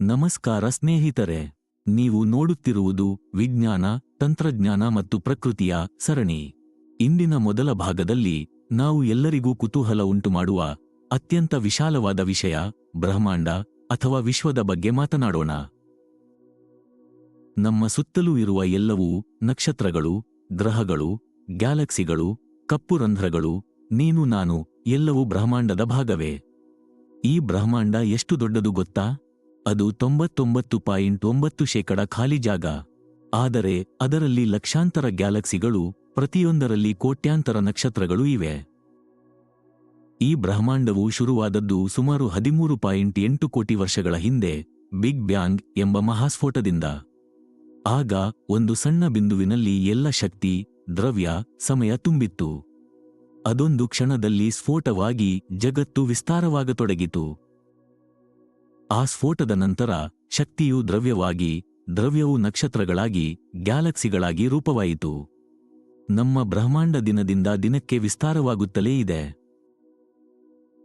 ನಮಸ್ಕಾರ ಸ್ನೇಹಿತರೆ, ನೀವು ನೋಡುತ್ತಿರುವುದು ವಿಜ್ಞಾನ, ತಂತ್ರಜ್ಞಾನ ಮತ್ತು ಪ್ರಕೃತಿಯ ಸರಣಿ. ಇಂದಿನ ಮೊದಲ ಭಾಗದಲ್ಲಿ ನಾವು ಎಲ್ಲರಿಗೂ ಕುತೂಹಲ ಉಂಟುಮಾಡುವ ಅತ್ಯಂತ ವಿಶಾಲವಾದ ವಿಷಯ ಬ್ರಹ್ಮಾಂಡ ಅಥವಾ ವಿಶ್ವದ ಬಗ್ಗೆ ಮಾತನಾಡೋಣ. ನಮ್ಮ ಸುತ್ತಲೂ ಇರುವ ಎಲ್ಲವೂ ನಕ್ಷತ್ರಗಳು, ಗ್ರಹಗಳು, ಗ್ಯಾಲಕ್ಸಿಗಳು, ಕಪ್ಪು ರಂಧ್ರಗಳು, ನೀನು ನಾನು ಎಲ್ಲವೂ ಬ್ರಹ್ಮಾಂಡದ ಭಾಗವೇ. ಈ ಬ್ರಹ್ಮಾಂಡ ಎಷ್ಟು ದೊಡ್ಡದು ಗೊತ್ತಾ? ಅದು ತೊಂಬತ್ತೊಂಬತ್ತು ಪಾಯಿಂಟ್ ಒಂಬತ್ತು ಶೇಕಡ ಖಾಲಿ ಜಾಗ. ಆದರೆ, ಅದರಲ್ಲಿ ಲಕ್ಷಾಂತರ ಗ್ಯಾಲಕ್ಸಿಗಳು, ಪ್ರತಿಯೊಂದರಲ್ಲಿ ಕೋಟ್ಯಾಂತರ ನಕ್ಷತ್ರಗಳು ಇವೆ. ಈ ಬ್ರಹ್ಮಾಂಡವು ಶುರುವಾದದ್ದು ಸುಮಾರು ಹದಿಮೂರು ಪಾಯಿಂಟ್ ಎಂಟು ಕೋಟಿ ವರ್ಷಗಳ ಹಿಂದೆ, ಬಿಗ್ ಬ್ಯಾಂಗ್ ಎಂಬ ಮಹಾಸ್ಫೋಟದಿಂದ. ಆಗ, ಒಂದು ಸಣ್ಣ ಬಿಂದುವಿನಲ್ಲಿ ಎಲ್ಲ ಶಕ್ತಿ, ದ್ರವ್ಯ, ಸಮಯ ತುಂಬಿತ್ತು. ಅದೊಂದು ಕ್ಷಣದಲ್ಲಿ ಸ್ಫೋಟವಾಗಿ ಜಗತ್ತು ವಿಸ್ತಾರವಾಗತೊಡಗಿತು. ಆ ಸ್ಫೋಟದ ನಂತರ ಶಕ್ತಿಯು ದ್ರವ್ಯವಾಗಿ, ದ್ರವ್ಯವು ನಕ್ಷತ್ರಗಳಾಗಿ, ಗ್ಯಾಲಕ್ಸಿಗಳಾಗಿ ರೂಪವಾಯಿತು. ನಮ್ಮ ಬ್ರಹ್ಮಾಂಡ ದಿನದಿಂದ ದಿನಕ್ಕೆ ವಿಸ್ತಾರವಾಗುತ್ತಲೇ ಇದೆ.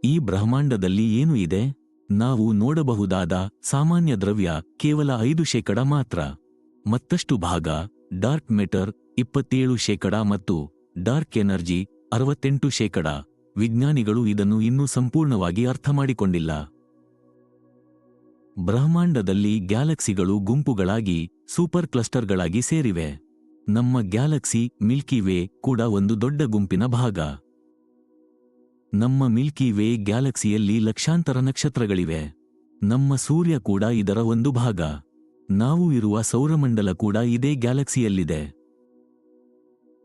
ಈ ಬ್ರಹ್ಮಾಂಡದಲ್ಲಿ ಏನು ಇದೆ? ನಾವು ನೋಡಬಹುದಾದ ಸಾಮಾನ್ಯ ದ್ರವ್ಯ ಕೇವಲ ಐದು ಶೇಕಡ ಮಾತ್ರ. ಮತ್ತಷ್ಟು ಭಾಗ, ಡಾರ್ಕ್ ಮೆಟರ್ ಇಪ್ಪತ್ತೇಳು ಶೇಕಡ ಮತ್ತು ಡಾರ್ಕ್ ಎನರ್ಜಿ ಅರವತ್ತೆಂಟು ಶೇಕಡ. ವಿಜ್ಞಾನಿಗಳು ಇದನ್ನು ಇನ್ನೂ ಸಂಪೂರ್ಣವಾಗಿ ಅರ್ಥಮಾಡಿಕೊಂಡಿಲ್ಲ. ಬ್ರಹ್ಮಾಂಡದಲ್ಲಿ ಗ್ಯಾಲಕ್ಸಿಗಳು ಗುಂಪುಗಳಾಗಿ ಸೂಪರ್ ಕ್ಲಸ್ಟರ್ಗಳಾಗಿ ಸೇರಿವೆ. ನಮ್ಮ ಗ್ಯಾಲಕ್ಸಿ ಮಿಲ್ಕಿ ವೇ ಕೂಡ ಒಂದು ದೊಡ್ಡ ಗುಂಪಿನ ಭಾಗ. ನಮ್ಮ ಮಿಲ್ಕಿ ವೇ ಗ್ಯಾಲಕ್ಸಿಯಲ್ಲಿ ಲಕ್ಷಾಂತರ ನಕ್ಷತ್ರಗಳಿವೆ. ನಮ್ಮ ಸೂರ್ಯ ಕೂಡ ಇದರ ಒಂದು ಭಾಗ. ನಾವು ಇರುವ ಸೌರಮಂಡಲ ಕೂಡ ಇದೇ ಗ್ಯಾಲಕ್ಸಿಯಲ್ಲಿದೆ.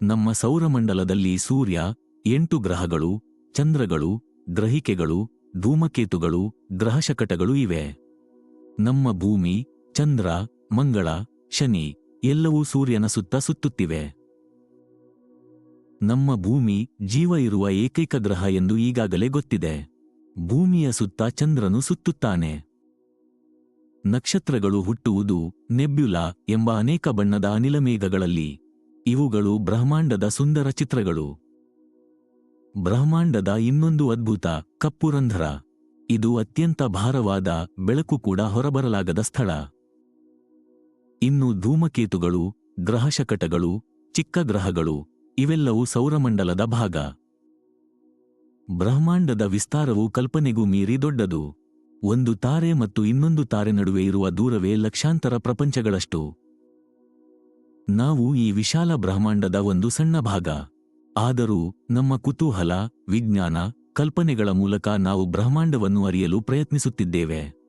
ನಮ್ಮ ಸೌರಮಂಡಲದಲ್ಲಿ ಸೂರ್ಯ, ಎಂಟು ಗ್ರಹಗಳು, ಚಂದ್ರಗಳು, ಗ್ರಹಿಕೆಗಳು, ಧೂಮಕೇತುಗಳು, ಗ್ರಹಶಕಟಗಳು ಇವೆ. ನಮ್ಮ ಭೂಮಿ, ಚಂದ್ರ, ಮಂಗಳ, ಶನಿ ಎಲ್ಲವೂ ಸೂರ್ಯನ ಸುತ್ತ ಸುತ್ತುತ್ತಿವೆ. ನಮ್ಮ ಭೂಮಿ ಜೀವ ಇರುವ ಏಕೈಕ ಗ್ರಹ ಎಂದು ಈಗಾಗಲೇ ಗೊತ್ತಿದೆ. ಭೂಮಿಯ ಸುತ್ತ ಚಂದ್ರನು ಸುತ್ತುತ್ತಾನೆ. ನಕ್ಷತ್ರಗಳು ಹುಟ್ಟುವುದು ನೆಬ್ಯುಲಾ ಎಂಬ ಅನೇಕ ಬಣ್ಣದ ಅನಿಲ ಮೇಘಗಳಲ್ಲಿ. ಇವುಗಳು ಬ್ರಹ್ಮಾಂಡದ ಸುಂದರ ಚಿತ್ರಗಳು. ಬ್ರಹ್ಮಾಂಡದ ಇನ್ನೊಂದು ಅದ್ಭುತ ಕಪ್ಪು ರಂಧ್ರ. ಇದು ಅತ್ಯಂತ ಭಾರವಾದ ಬೆಳಕು ಕೂಡ ಹೊರಬರಲಾಗದ ಸ್ಥಳ. ಇನ್ನು ಧೂಮಕೇತುಗಳು, ಗ್ರಹಶಕಟಗಳು, ಚಿಕ್ಕ ಗ್ರಹಗಳು, ಇವೆಲ್ಲವೂ ಸೌರಮಂಡಲದ ಭಾಗ. ಬ್ರಹ್ಮಾಂಡದ ವಿಸ್ತಾರವು ಕಲ್ಪನೆಗೂ ಮೀರಿ ದೊಡ್ಡದು. ಒಂದು ತಾರೆ ಮತ್ತು ಇನ್ನೊಂದು ತಾರೆ ನಡುವೆ ಇರುವ ದೂರವೇ ಲಕ್ಷಾಂತರ ಪ್ರಪಂಚಗಳಷ್ಟು. ನಾವು ಈ ವಿಶಾಲ ಬ್ರಹ್ಮಾಂಡದ ಒಂದು ಸಣ್ಣ ಭಾಗ. ಆದರೂ ನಮ್ಮ ಕುತೂಹಲ, ವಿಜ್ಞಾನ ಕಲ್ಪನೆಗಳ ಮೂಲಕ ನಾವು ಬ್ರಹ್ಮಾಂಡವನ್ನು ಅರಿಯಲು ಪ್ರಯತ್ನಿಸುತ್ತಿದ್ದೇವೆ.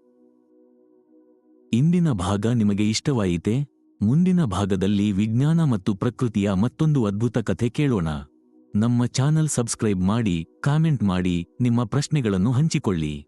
ಇಂದಿನ ಭಾಗ ನಿಮಗೆ ಇಷ್ಟವಾಯಿತೆ? ಮುಂದಿನ ಭಾಗದಲ್ಲಿ ವಿಜ್ಞಾನ ಮತ್ತು ಪ್ರಕೃತಿಯ ಮತ್ತೊಂದು ಅದ್ಭುತ ಕಥೆ ಕೇಳೋಣ. ನಮ್ಮ ಚಾನಲ್ ಸಬ್ಸ್ಕ್ರೈಬ್ ಮಾಡಿ, ಕಾಮೆಂಟ್ ಮಾಡಿ, ನಿಮ್ಮ ಪ್ರಶ್ನೆಗಳನ್ನು ಹಂಚಿಕೊಳ್ಳಿ.